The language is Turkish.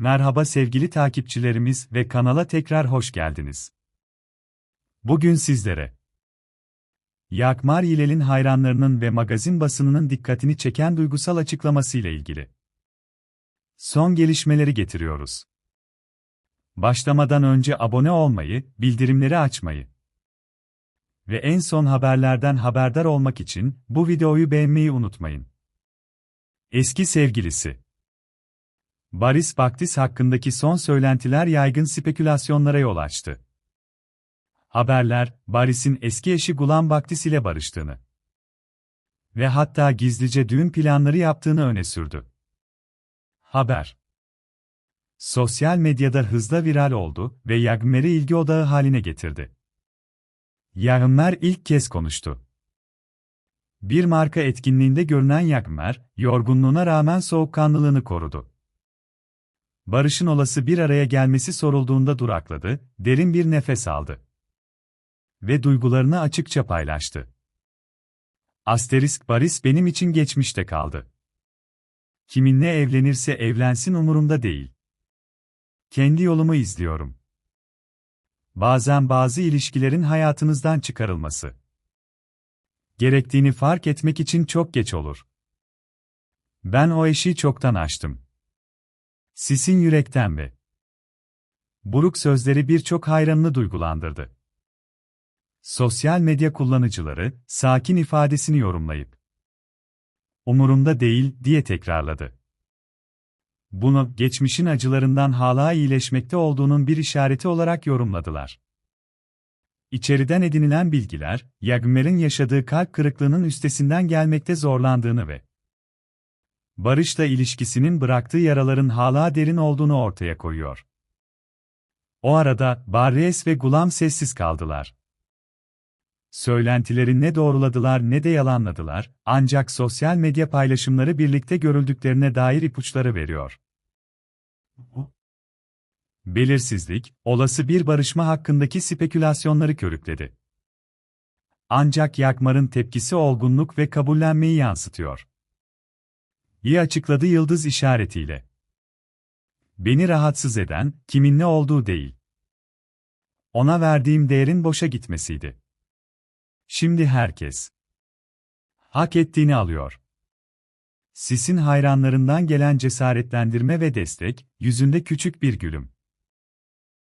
Merhaba sevgili takipçilerimiz ve kanala tekrar hoş geldiniz. Bugün sizlere Yakmar Yilel'in hayranlarının ve magazin basınının dikkatini çeken duygusal açıklamasıyla ilgili son gelişmeleri getiriyoruz. Başlamadan önce abone olmayı, bildirimleri açmayı ve en son haberlerden haberdar olmak için bu videoyu beğenmeyi unutmayın. Eski sevgilisi Baris Baktis hakkındaki son söylentiler yaygın spekülasyonlara yol açtı. Haberler, Baris'in eski eşi Gulan Baktis ile barıştığını ve hatta gizlice düğün planları yaptığını öne sürdü. Haber Sosyal medyada hızla viral oldu ve Yagmer'i ilgi odağı haline getirdi. Yagmer ilk kez konuştu. Bir marka etkinliğinde görünen Yagmer, yorgunluğuna rağmen soğukkanlılığını korudu. Barış'ın olası bir araya gelmesi sorulduğunda durakladı, derin bir nefes aldı. Ve duygularını açıkça paylaştı. Asterisk Baris benim için geçmişte kaldı. Kiminle evlenirse evlensin umurumda değil. Kendi yolumu izliyorum. Bazen bazı ilişkilerin hayatınızdan çıkarılması gerektiğini fark etmek için çok geç olur. Ben o eşiği çoktan aştım. Sisin yürekten ve buruk sözleri birçok hayranını duygulandırdı. Sosyal medya kullanıcıları, sakin ifadesini yorumlayıp, umurumda değil diye tekrarladı. Bunu, geçmişin acılarından hala iyileşmekte olduğunun bir işareti olarak yorumladılar. İçeriden edinilen bilgiler, Yagmer'in yaşadığı kalp kırıklığının üstesinden gelmekte zorlandığını ve Barış'la ilişkisinin bıraktığı yaraların hala derin olduğunu ortaya koyuyor. O arada, Barres ve Gulam sessiz kaldılar. Söylentileri ne doğruladılar ne de yalanladılar, ancak sosyal medya paylaşımları birlikte görüldüklerine dair ipuçları veriyor. Belirsizlik, olası bir barışma hakkındaki spekülasyonları körükledi. Ancak Yakmar'ın tepkisi olgunluk ve kabullenmeyi yansıtıyor. İyi açıkladı yıldız işaretiyle. Beni rahatsız eden, kimin ne olduğu değil. Ona verdiğim değerin boşa gitmesiydi. Şimdi herkes hak ettiğini alıyor. Sis'in hayranlarından gelen cesaretlendirme ve destek, yüzünde küçük bir gülüm.